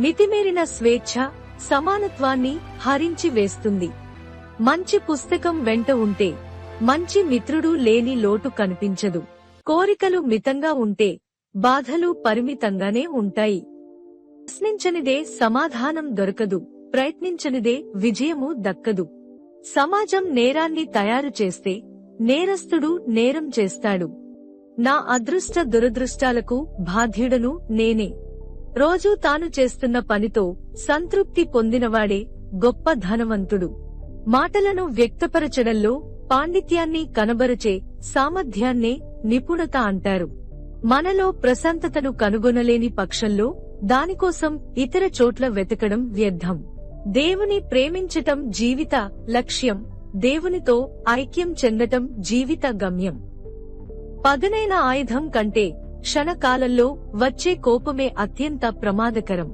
మితిమీరిన స్వేచ్ఛ సమానత్వాన్ని హరించి వేస్తుంది. మంచి పుస్తకం వెంట ఉంటే మంచి మిత్రుడు లేని లోటు కనిపించదు. కోరికలు మితంగా ఉంటే బాధలు పరిమితంగానే ఉంటాయి. ప్రశ్నించనిదే సమాధానం దొరకదు ప్రయత్నించనిదే విజయము దక్కదు. సమాజం నేరాన్ని తయారు చేస్తే నేరస్తుడు నేరం చేస్తాడు. నా అదృష్ట దురదృష్టాలకు బాధ్యుడను నేనే. రోజూ తాను చేస్తున్న పనితో సంతృప్తి పొందినవాడే గొప్ప ధనవంతుడు. మాటలను వ్యక్తపరచడంలో పాండిత్యాన్ని కనబరచే సామర్థ్యాన్నే నిపుణత అంటారు. మనలో ప్రశాంతతను కనుగొనలేని పక్షంలో దానికోసం ఇతర చోట్ల వెతకడం వ్యర్థం. దేవుని ప్రేమించటం జీవిత లక్ష్యం దేవునితో ఐక్యం చెందటం జీవిత గమ్యం. పదునైన ఆయుధం కంటే క్షణకాలంలో వచ్చే కోపమే అత్యంత ప్రమాదకరం.